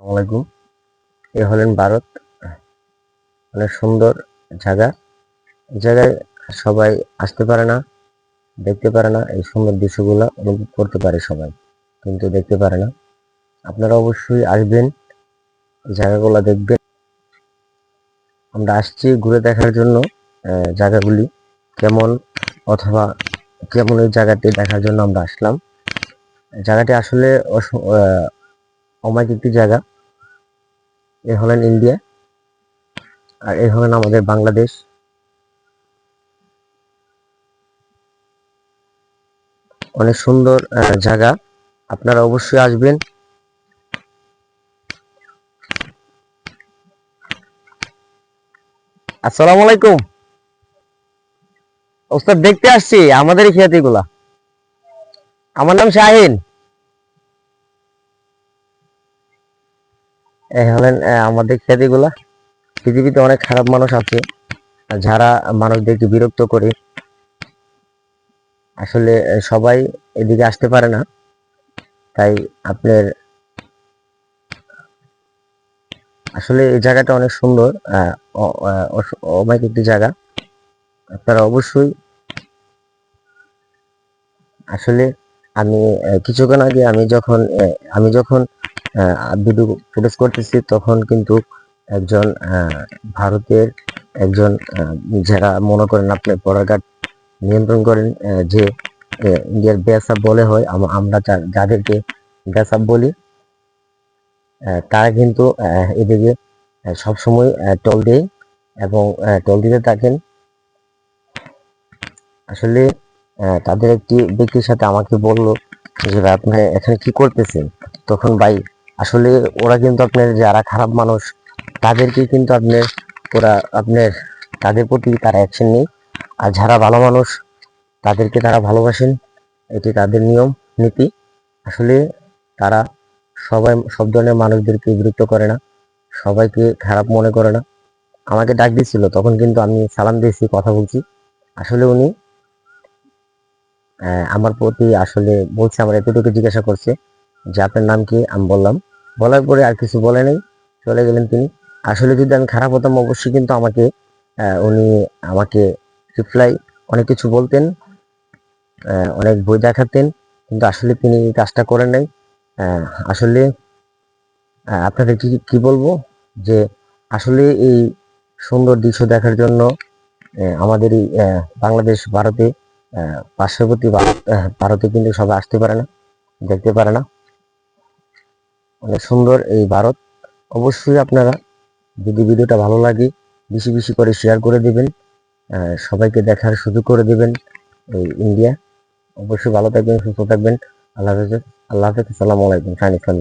আসসালামাইকুম এ হলেন ভারত। অনেক সুন্দর জায়গা। জায়গায় সবাই আসতে পারে না, দেখতে পারে না। এই সুন্দর দৃশ্যগুলো অনুভব করতে পারে সবাই, কিন্তু দেখতে পারে না। আপনারা অবশ্যই আসবেন, জায়গাগুলো দেখবেন। আমরা আসছি ঘুরে দেখার জন্য জায়গাগুলি কেমন অথবা কেমন এই জায়গাটি দেখার জন্য আমরা আসলাম। জায়গাটি আসলে অমায়িক একটি জায়গা। এ হলেন ইন্ডিয়া। আর এ হলেন আমাদের বাংলাদেশ। অনেক সুন্দর জায়গা। আপনারা অবশ্যই আসবেন। আসসালামু আলাইকুম। দেখতে আসছি আমাদের খ্যাতি গুলা। আমার নাম শাহিন। হলেন আমাদের খ্যাতি গুলা পৃথিবীতে অনেক খারাপ মানুষ আছে যারা মানুষদেরকে বিরক্ত করে, আসলে সবাই এদিকে আসতে পারে না। তাই আপনার, আসলে এই জায়গাটা অনেক সুন্দর অমায়িক একটি জায়গা। আপনারা অবশ্যই, আসলে আমি কিছুক্ষণ আগে আমি যখন আমি যখন ভিডিও ফুটেজ করতেছি, তখন কিন্তু একজন ভারতের একজন যারা মনে করেন আপনি পড়াঘাট নিয়ন্ত্রণ করেন যে ইন্ডিয়ার বেসাব বলে হয় আমরা যাদেরকে বেসাব বলি তারা কিন্তু এদিকে সবসময় টল দেয় এবং টল দিতে থাকেন। আসলে তাদের একটি ব্যক্তির সাথে আমাকে বলল যে আপনি এখানে কি করতেছেন? তখন ভাই আসলে ওরা কিন্তু আপনার যারা খারাপ মানুষ তাদেরকে কিন্তু আপনার, ওরা আপনার, তাদের প্রতি তারা অ্যাকশন নেই। আর যারা ভালো মানুষ, তাদেরকে তারা ভালোবাসেন। এটি তাদের নিয়ম, নীতি। আসলে তারা সবাই, সব ধরনের মানুষদেরকে বিরক্ত করে না। সবাইকে খারাপ মনে করে না। আমাকে ডাক দিছিল তখন কিন্তু আমি সালাম দিয়েছি, কথা বলছি। আসলে উনি আমার প্রতি আসলে বলছে, আমার এতটুকু জিজ্ঞাসা করছে যে আপনার নাম কি? আমি বললাম বলার পরে আর কিছু বলে নাই, চলে গেলেন তিনি। আসলে যদি আমি খারাপ হতাম, অবশ্যই কিন্তু আমাকে উনি আমাকে রিপ্লাই অনেক কিছু বলতেন অনেক বই দেখাতেন, কিন্তু আসলে তিনি এই কাজটা করেন নাই। আসলে আপনাদের কি কি বলব? যে আসলে এই সুন্দর দৃশ্য দেখার জন্য আমাদের এই বাংলাদেশ, ভারতে পার্শ্ববর্তী ভারতে কিন্তু সবাই আসতে পারে না, দেখতে পারে না। অনেক সুন্দর এই ভারত। অবশ্যই আপনারা যদি ভিডিওটা ভালো লাগে, বেশি বেশি করে শেয়ার করে দেবেন। সবাইকে দেখার সুযোগ করে দেবেন এই ইন্ডিয়া অবশ্যই ভালো থাকবেন, সুস্থ থাকবেন। আল্লাহ হাফেজ। আল্লাহ হাফেজ। আসসালামু আলাইকুম। সাইন ইসলাম